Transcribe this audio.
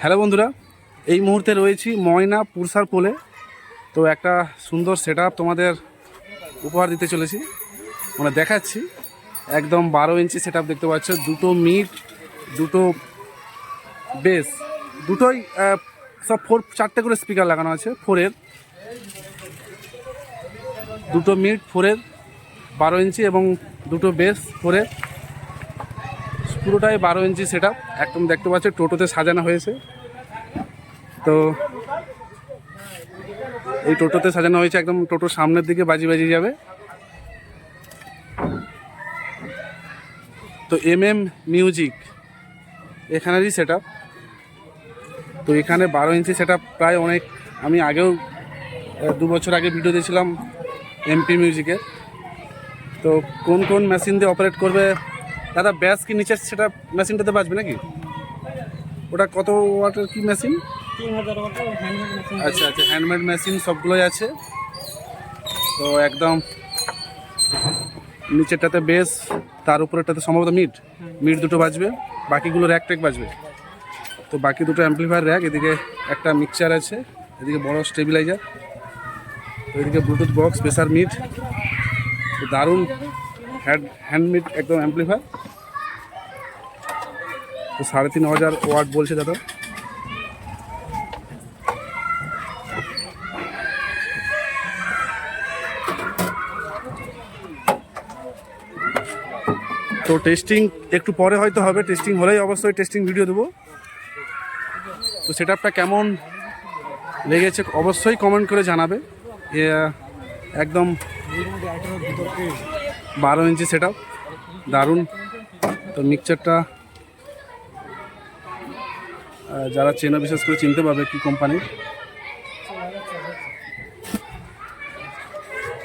Hello বন্ধুরা, এই মুহূর্তে রয়েছি ময়না পুরসার পোলে তো একটা সুন্দর সেট তোমাদের উপহার দিতে চলেছি। মানে দেখাচ্ছি, একদম বারো ইঞ্চি সেট দেখতে পাচ্ছ, দুটো মিট, দুটো বেস দুটোই সব ফোর চারটে করে স্পিকার লাগানো আছে ফোরের দুটো মিট ফোরের বারো ইঞ্চি এবং দুটো বেস ফোরের পুরোটাই বারো ইঞ্চি সেট একদম দেখতে পাচ্ছ, টোটোতে সাজানো হয়েছে। তো এই টোটোতে সাজানো হয়েছে, একদম টোটোর সামনের দিকে বাজি বাজি যাবে। তো এম এম মিউজিক এখানেরই সেট তো এখানে বারো ইঞ্চি সেট প্রায় অনেক, আমি আগেও দু বছর আগে ভিডিও দিয়েছিলাম এমপি মিউজিকের তো কোন কোন মেশিন দিয়ে অপারেট করবে দাদা ব্যাস কি নিচের সেটা মেশিনটাতে বাজবে নাকি? ওটা কত ওয়াটের কি মেশিন? আচ্ছা আচ্ছা হ্যান্ডমেড মেশিন সবগুলোই আছে। তো একদম নিচেরটাতে বেস তার উপরেরটাতে সম্ভবত মিট মিট দুটো বাজবে বাকিগুলো র্যাক ট্যাক বাজবে। তো বাকি দুটো অ্যাম্পলিফায়ার র্যাক এদিকে একটা মিক্সচার আছে এদিকে বড় স্টেবিলাইজার এদিকে ব্লুটুথ বক্স প্রেসার মিট তো দারুণ হ্যান্ড হ্যান্ডমেড একদম অ্যাম্পলিফায়ার তো সাড়ে তিন হাজার ওয়াট বলছে দাদা। তো টেস্টিং একটু পরে হয়তো হবে টেস্টিং হলেই অবশ্যই টেস্টিং ভিডিও দেবো। তো সেট কেমন লেগেছে অবশ্যই কমেন্ট করে জানাবে। একদম বারো ইঞ্চি সেট দারুণ। তো মিক্সচারটা যারা চেনা বিশেষ করে চিনতে পারবে কি কোম্পানির